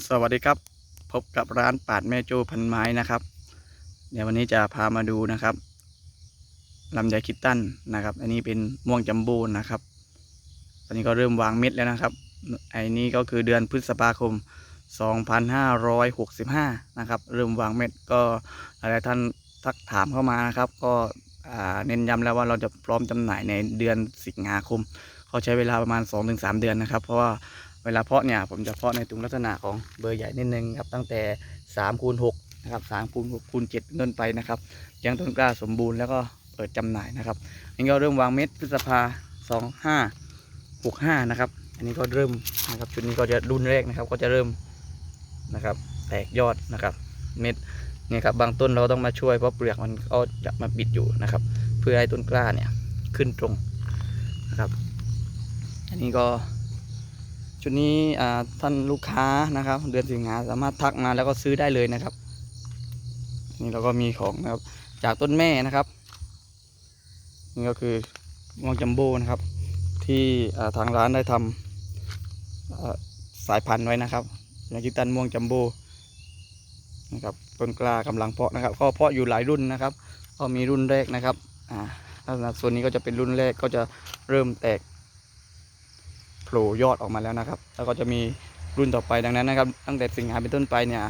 สวัสดีครับ พบกับร้านปาดแม่โจ้พันไม้นะครับ เดี๋ยววันนี้จะพามาดูนะครับลำไยคิตตันนะครับ อันนี้เป็นม่วงจัมโบ้นะครับ ตอนนี้ก็เริ่มวางเม็ดแล้วนะครับไอ้นี้ก็คือเดือนพฤษภาคม 2565 นะครับ เริ่มวางเม็ดก็หลายท่านทักถามเข้ามานะครับ ก็อ่าเน้นย้ำแล้วว่าเราจะพร้อมจำหน่ายในเดือนสิงหาคม เขาใช้เวลาประมาณ 2-3 เดือนนะครับ เพราะว่า เวลาเพาะเนี่ยผมจะเพาะในถุงลักษณะของเบอร์ใหญ่นิดนึงครับตั้งแต่3คูณ6นะครับ3คูณ6คูณ7เป็นต้นไปนะครับเลี้ยังต้นกล้าสมบูรณ์แล้วก็เปิดจำหน่ายนะครับอันนี้ก็เริ่มวางเม็ดพฤษภา25 65นะครับอันนี้ก็เริ่มนะครับชุดนี้ก็จะรุ่นแรกนะครับก็จะเริ่มนะครับแตกยอดนะครับเม็ดเนี่ยครับบางต้นเราต้องมาช่วยเพราะเปลือกมันก็จะมาบิดอยู่นะครับ เพื่อให้ต้นกล้าเนี่ยขึ้นตรงนะครับ อันนี้ก็ ชุดนี้ท่านลูกค้านะครับ เดือนสิงหาสามารถทักมาแล้วก็ซื้อได้เลยนะครับ นี่เราก็มีของนะครับ จากต้นแม่นะครับ นี่ก็คือม่วงจัมโบ้นะครับ ที่ทางร้านได้ทำสายพันธุ์ไว้นะครับยากิตันม่วงจัมโบ้นะครับต้นกล้ากำลังเพาะนะครับก็เพาะอยู่หลายรุ่นนะครับก็มีรุ่นแรกนะครับอ่าลักษณะส่วนนี้ก็จะเป็นรุ่นแรกก็จะเริ่มแตก ผล่ยอดออกมาแล้วนะครับ แล้วก็จะมีรุ่นต่อไปดังนั้นนะครับ ตั้งแต่สิงหาเป็นต้นไปเนี่ย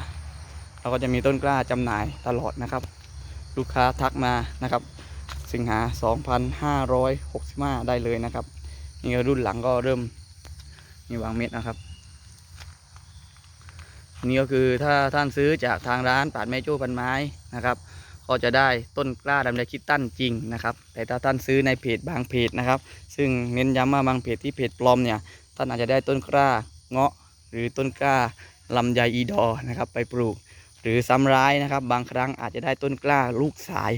เราก็จะมีต้นกล้าจำหน่ายตลอดนะครับ ลูกค้าทักมานะครับ สิงหา 2565 ได้เลยนะครับนี่รุ่นหลังก็เริ่มมีวางเม็ดนะครับนี่ก็คือถ้าท่านซื้อจากทางร้านปาดแม่โจ้พันไม้นะครับ ก็จะได้ต้นกล้าดำไดคิดตั้นจริงนะครับ แต่ถ้าท่านซื้อในเพจบางเพจนะครับ ซึ่งเน้นย้ำว่าบางเพจที่เพจปลอมเนี่ยท่านอาจจะได้ต้นกล้าเงาะ หรือต้นกล้าลำไยอีดอนะครับ ไปปลูก หรือซ้ำร้ายนะครับ บางครั้งอาจจะได้ต้นกล้าลูกสาย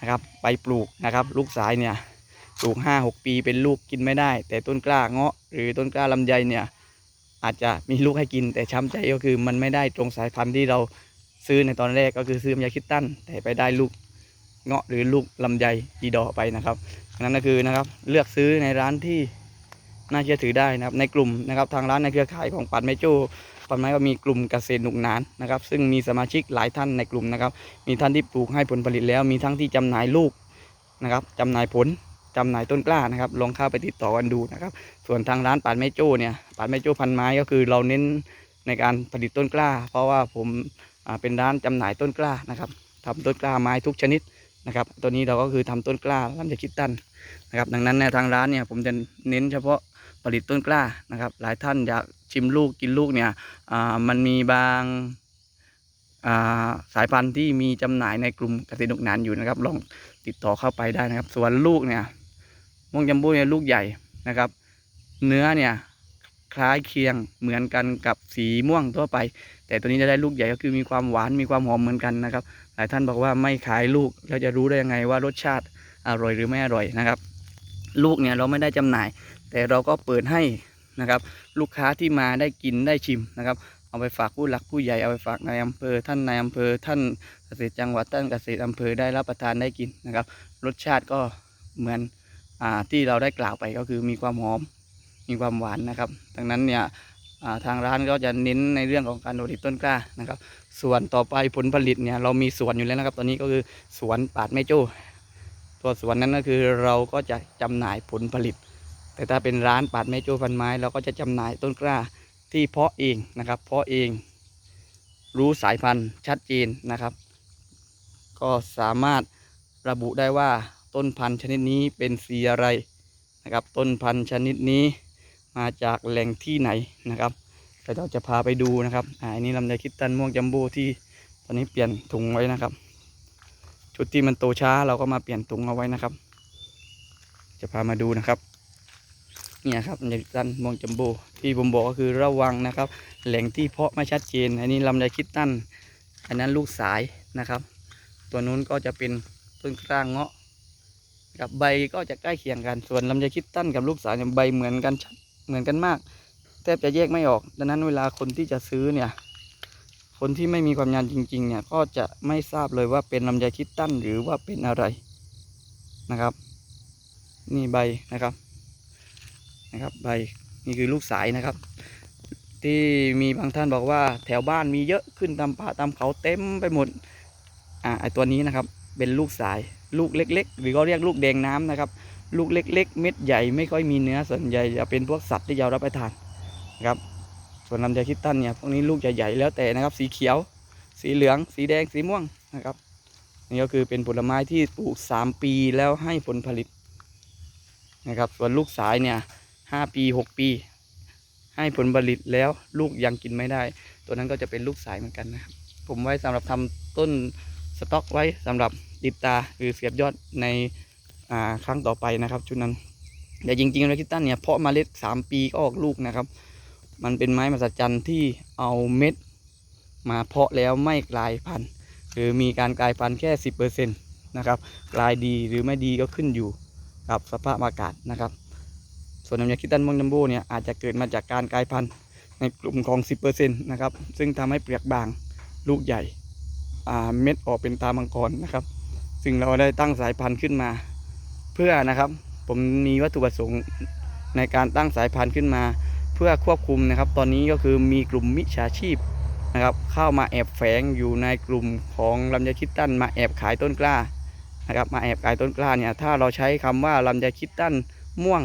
นะครับ ไปปลูกนะครับ ลูกสายเนี่ยปลูกห้าหกปีเป็นลูกกินไม่ได้ แต่ต้นกล้าเงาะ หรือต้นกล้าลำไยเนี่ยอาจจะมีลูกให้กินแต่ช้ำใจก็คือมันไม่ได้ตรงสายพันธุ์ที่เรา ซื้อในตอนแรกก็คือซื้อลำไยคิดตั้นแต่ไปได้ลูกเงาะหรือลูกลำไยอีดอไปนะครับนั่นก็คือนะครับเลือกซื้อในร้านที่น่าเชื่อถือได้นะครับในกลุ่มนะครับทางร้านในเครือข่ายของปัดไมโจ้ปัดไม้ก็มีกลุ่มเกษตรหนุกนานนะครับ ซึ่งมีสมาชิกหลายท่านในกลุ่มนะครับ มีท่านที่ปลูกให้ผลผลิตแล้ว มีทั้งที่จำหน่ายลูกนะครับจำหน่ายผลจำหน่ายต้นกล้านะครับ ลองเข้าไปติดต่อกันดูนะครับ ส่วนทางร้านปาดไม้โจ้เนี่ยปาดไม้โจ้พันไม้ก็คือเราเน้นในการผลิตต้นกล้า เพราะว่าผม เป็นร้านจำหน่ายต้นกล้านะครับทำต้นกล้าไม้ทุกชนิดนะครับตัวนี้เราก็คือทำต้นกล้าลำไยคิดตันนะครับ ดังนั้นในทางร้านเนี่ยผมจะเน้นเฉพาะผลิตต้นกล้านะครับ หลายท่านอยากชิมลูกกินลูกเนี่ยมันมีบางาสายพันธุ์ที่มีจำหน่ายในกลุ่มเกษตรนกนานอยู่นะครับ ลองติดต่อเข้าไปได้นะครับ ส่วนลูกเนี่ยม่วงจัมโบ้เนี่ยลูกใหญ่นะครับ เนื้อเนี่ย คล้ายเคียงเหมือนกันกับสีม่วงทั่วไป แต่ตัวนี้จะได้ลูกใหญ่ก็คือมีความหวานมีความหอมเหมือนกันนะครับ หลายท่านบอกว่าไม่ขายลูกแล้วจะรู้ได้ยังไงว่ารสชาติอร่อยหรือไม่อร่อยนะครับ ลูกเนี่ยเราไม่ได้จำหน่าย แต่เราก็เปิดให้นะครับ ลูกค้าที่มาได้กินได้ชิมนะครับเอาไปฝากผู้หลักผู้ใหญ่เอาไปฝากในายอำเภอท่านนายอำเภอท่านเกษตรจังหวัดท่านเกษตรอำเภอได้รับประทานได้กินนะครับ รสชาติก็เหมือนอที่เราได้กล่าวไปก็คือมีความหอม มีความหวานนะครับ ดังนั้นเนี่ยทางร้านก็จะเน้นในเรื่องของการผลิตต้นกล้านะครับ ส่วนต่อไปผลผลิตเนี่ยเรามีสวนอยู่แล้วนะครับ ตอนนี้ก็คือสวนปาดแม่โจ้ตัวสวนนั้นก็คือเราก็จะจำหน่ายผลผลิต แต่ถ้าเป็นร้านปาดแม่โจ้ฟันไม้เราก็จะจำหน่ายต้นกล้าที่เพาะเองนะครับ เพาะเองรู้สายพันธุ์ชัดเจนนะครับ ก็สามารถระบุได้ว่าต้นพันธุ์ชนิดนี้เป็นสีอะไรนะครับ ต้นพันธุ์ชนิดนี้ มาจากแหล่งที่ไหนนะครับแต่เราจะพาไปดูนะครับอ่าอันนี้ลำไยคิดตันม่วงจัมโบ้ที่ตอนนี้เปลี่ยนถุงไว้นะครับ ชุดที่มันโตช้าเราก็มาเปลี่ยนถุงเอาไว้นะครับ จะพามาดูนะครับเนี่ยครับลำไยคิดตันม่วงจัมโบ้ที่ผมบอกก็คือระวังนะครับ แหล่งที่เพาะไม่ชัดเจน อันนี้ลำไยคิดตันอันนั้นลูกสายนะครับ ตัวนู้นก็จะเป็นต้นกลางเงาะกับใบก็จะใกล้เคียงกันส่วนลำไยคิดตันกับลูกสายเนี่ยใบเหมือนกันชัด เหมือนกันมาก แทบจะแยกไม่ออก ดังนั้นเวลาคนที่จะซื้อเนี่ย คนที่ไม่มีความยานจริง ๆ เนี่ยก็จะไม่ทราบเลยว่าเป็นลำไยคิดตั้นหรือว่าเป็นอะไรนะครับ นี่ใบนะครับนะครับ ใบนี่คือลูกสายนะครับ ที่มีบางท่านบอกว่าแถวบ้านมีเยอะขึ้นตามป่าตามเขาเต็มไปหมดอ่าไอตัวนี้นะครับเป็นลูกสายลูกเล็ก ๆ หรือก็เรียกลูกแดงน้ำนะครับ ลูกเล็ก ๆ เม็ดใหญ่ไม่ค่อยมีเนื้อส่วนใหญ่จะเป็นพวกสัตว์ที่เรารับประทานนะครับ ส่วนลำไยคิดตันเนี่ยพวกนี้ลูกใหญ่ๆแล้วแต่นะครับ สีเขียว สีเหลือง สีแดงสีม่วงนะครับนี่ก็คือเป็นผลไม้ที่ปลูกสามปีแล้วให้ผลผลิตนะครับ ส่วนลูกสายเนี่ยห้าปีหกปี ให้ผลผลิตแล้วลูกยังกินไม่ได้ ตัวนั้นก็จะเป็นลูกสายเหมือนกันนะครับผมไว้สำหรับทำต้นสต็อกไว้สำหรับติดตาหรือเสียบยอดใน อ่าครั้งต่อไปนะครับ ชุดนั้นแต่จริงๆแลคิดตันเนี่ยเพาะเมล็ดสามปีก็ออกลูกนะครับ มันเป็นไม้มหัศจรรย์ที่เอาเม็ดมาเพาะแล้วไม่กลายพันธุ์หรือมีการกลายพันธุ์แค่สิบเปอร์เซ็นต์นะครับกลายดีหรือไม่ดีก็ขึ้นอยู่กับสภาพอากาศนะครับ ส่วนน้ำยาคิตันมองจัมโบ้เนี่ยอาจจะเกิดมาจากการกลายพันธุ์ในกลุ่มของ 10%นะครับ ซึ่งทำให้เปลือกบางลูกใหญ่เม็ดออกเป็นตามังกรนะครับ ซึ่งเราได้ตั้งสายพันธุ์ขึ้นมา เพื่อนะครับ ผมมีวัตถุประสงค์ในการตั้งสายพันธุ์ขึ้นมา เพื่อควบคุมนะครับ ตอนนี้ก็คือมีกลุ่มมิจฉาชีพนะครับ เข้ามาแอบแฝงอยู่ในกลุ่มของลำไยคิดตันมาแอบขายต้นกล้านะครับ มาแอบขายต้นกล้าเนี่ยถ้าเราใช้คำว่าลำไยคิดตันม่วง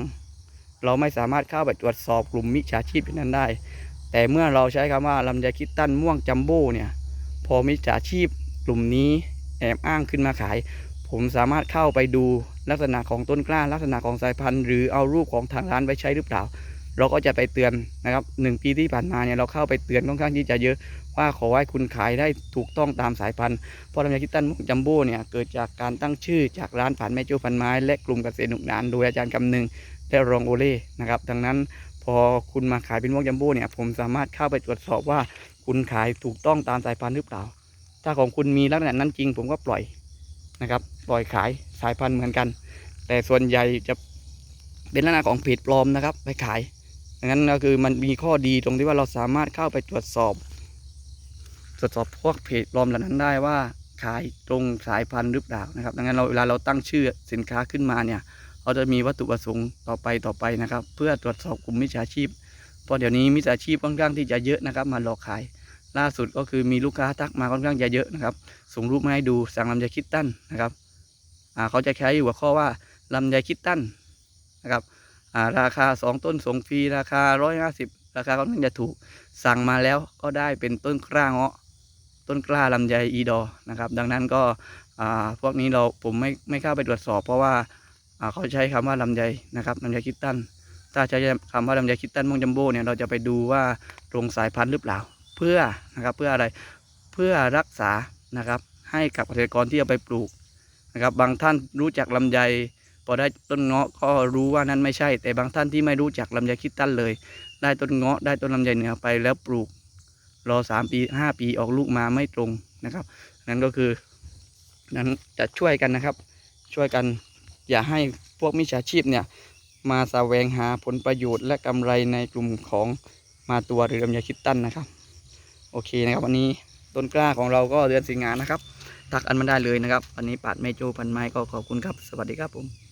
เราไม่สามารถเข้าไปตรวจสอบกลุ่มมิจฉาชีพนั้นได้ แต่เมื่อเราใช้คำว่าลำไยคิดตันม่วงจัมโบ้เนี่ยพอมิจฉาชีพกลุ่มนี้แอบอ้างขึ้นมาขาย ผมสามารถเข้าไปดูลักษณะของต้นกล้า ลักษณะของสายพันธุ์หรือเอารูปของทางร้านไว้ใช้หรือเปล่า เราก็จะไปเตือนนะครับหนึ่งปีที่ผ่านมาเนี่ยเราเข้าไปเตือนค่อนข้างที่จะเยอะว่าขอให้คุณขายได้ถูกต้องตามสายพันธุ์เพราะลำไยคิตันม่วงจัมโบ้เนี่ยเกิดจากการตั้งชื่อจากร้านผ่านแม่โจ้พันไม้ และกลุ่มเกษตรหนุกนานโดยอาจารย์คำหนึ่งและรองโอเล่นะครับดังนั้นพอคุณมาขายเป็นม่วงจัมโบ้เนี่ยผมสามารถเข้าไปตรวจสอบว่าคุณขายถูกต้องตามสายพันธุ์หรือเปล่า ถ้าของคุณมีลักษณะนั้นจริง ผมก็ปล่อย นะครับปล่อยขายสายพันธุ์เหมือนกัน แต่ส่วนใหญ่จะเป็นลักษณะของเพจปลอมนะครับ ไปขายดังนั้นก็คือมันมีข้อดีตรงที่ว่าเราสามารถเข้าไปตรวจสอบ ตรวจสอบพวกเพจปลอมเหล่านั้นได้ว่าขายตรงสายพันธุ์หรือเปล่านะครับ ดังนั้นเราเวลาเราตั้งชื่อสินค้าขึ้นมาเนี่ยเราจะมีวัตถุประสงค์ต่อไปต่อไปนะครับ เพื่อตรวจสอบกลุ่มมิจฉาชีพเพราะเดี๋ยวนี้มิจฉาชีพค่อนข้างที่จะเยอะนะครับ มาหลอกขาย ล่าสุดก็คือมีลูกค้าทักมาค่อนข้างจะเยอะนะครับ ส่งรูปมาให้ดูสั่งลำไยคิดตันนะครับเขาจะใช้หัวข้อว่าลำไยคิดตันนะครับาราคา 2 ต้นส่งฟรีราคา 150 ราคาค่อนข้างจะถูกสั่งมาแล้วก็ได้เป็นต้นกล้าเงาะ ต้นกล้าลำไยอีดอนะครับ ดังนั้นก็พวกนี้เราผมไม่ไม่เข้าไปตรวจสอบเพราะว่าเขาใช้คำว่าลำไยนะครับลำไยคิดตันถ้าใช้คำว่าลำไยคิดตันมงจัมโบ้เนี่ยเราจะไปดูว่าตรงสายพันธุ์หรือเปล่า เพื่อนะครับเพื่ออะไรเพื่อรักษานะครับให้กับเกษตรกรที่เอาไปปลูกนะครับบางท่านรู้จักลำไยพอได้ต้นเงาะก็รู้ว่านั้นไม่ใช่ แต่บางท่านที่ไม่รู้จักลำไยคิดตั้นเลย ได้ต้นเงาะได้ต้นลำไยเหนือไปแล้วปลูกรอสามปีห้าปีออกลูกมาไม่ตรงนะครับ นั่นก็คือนั้นจะช่วยกันนะครับ ช่วยกันอย่าให้พวกมิจฉาชีพเนี่ยมาแสวงหาผลประโยชน์และกำไรในกลุ่มของมาตัวหรือลำไยคิดตั้นนะครับ โอเคนะครับวันนี้ต้นกล้าของเราก็เดือนสิงหานะครับทักอันมันได้เลยนะครับ วันนี้ปาดไม่จูพันไม้ก็ขอบคุณครับ สวัสดีครับผม